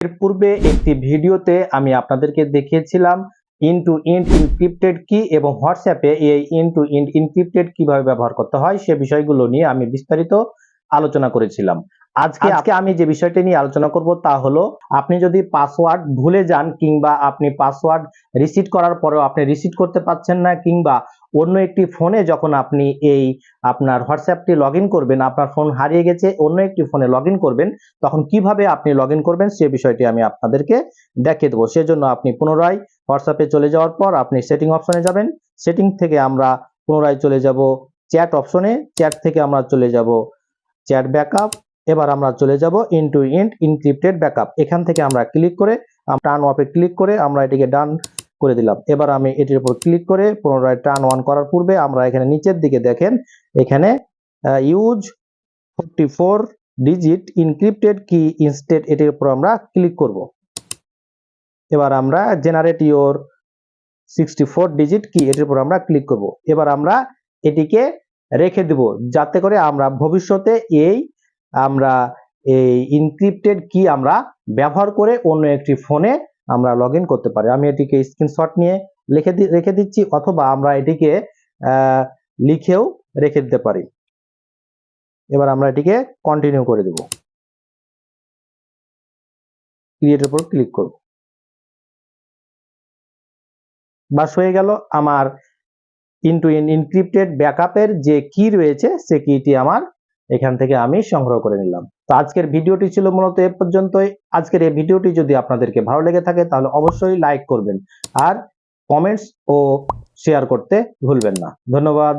এর পূর্বে একটি ভিডিওতে আমি আপনাদেরকে দেখিয়েছিলাম ইন টু ইন্ট ইনক্রিপ্টেড কি এবং হোয়াটসঅ্যাপে এই ইন টু ইন্ট ইনক্রিপ্টেড কীভাবে ব্যবহার করতে হয় সে বিষয়গুলো নিয়ে আমি বিস্তারিত আলোচনা করেছিলাম। আজকে আজকে আমি যে বিষয়টি নিয়ে আলোচনা করব তা হলো আপনি যদি পাসওয়ার্ড ভুলে যান কিংবা আপনি পাসওয়ার্ড রিসিট করার পরেও আপনি রিসিট করতে পারছেন না কিংবা অন্য একটি ফোনে যখন আপনি এই আপনার হোয়াটসঅ্যাপটি লগ করবেন, আপনার ফোন হারিয়ে গেছে, অন্য একটি ফোনে লগ করবেন, তখন কীভাবে আপনি লগ করবেন সে বিষয়টি আমি আপনাদেরকে দেখিয়ে দেবো। সেজন্য আপনি পুনরায় হোয়াটসঅ্যাপে চলে যাওয়ার পর আপনি সেটিং অপশনে যাবেন। সেটিং থেকে আমরা পুনরায় চলে যাব চ্যাট অপশনে চ্যাট থেকে আমরা চলে যাব চ্যাট ব্যাকআপ এবার আমরা চলে যাব ইনটু ইন্ট ইনক্রিপ্টেড ব্যাকআপ এখান থেকে আমরা ক্লিক করে টার্ন অফে ক্লিক করে আমরা এটিকে ডান করে দিলাম। এবার আমি এটির উপর ক্লিক করে পুনরায় টার্ন অন করার পূর্বে আমরা এখানে নিচের দিকে দেখেন, এখানে use forty four digit encrypted key instead এটির উপর আমরা ক্লিক করব। এবার আমরা generate your sixty four digit key এটির উপর আমরা ক্লিক করব। এবার আমরা এটিকে রেখে দেব, যাতে করে আমরা ভবিষ্যতে এই, আমরা এই ইনক্রিপ্টেড কি আমরা ব্যবহার করে অন্য একটি ফোনে আমরা লগ করতে পারি। আমি এটিকে স্ক্রিনশট নিয়ে লিখে রেখে দিচ্ছি অথবা আমরা এটিকে লিখেও রেখে দিতে পারি। এবার আমরা এটিকে কন্টিনিউ করে দেব। ক্রিয়েটের উপর ক্লিক করব। বাস হয়ে গেল আমার ইনটু ইন ইনক্রিপ্টেড ব্যাকআপের যে কি রয়েছে, সে কিটি আমার এখান থেকে আমি সংগ্রহ করে নিলাম। তো আজকের ভিডিওটি ছিল মূলত এ পর্যন্তই। আজকের এই ভিডিওটি যদি আপনাদেরকে ভালো লেগে থাকে, তাহলে অবশ্যই লাইক করবেন। আর কমেন্টস ও শেয়ার করতে ভুলবেন না। ধন্যবাদ।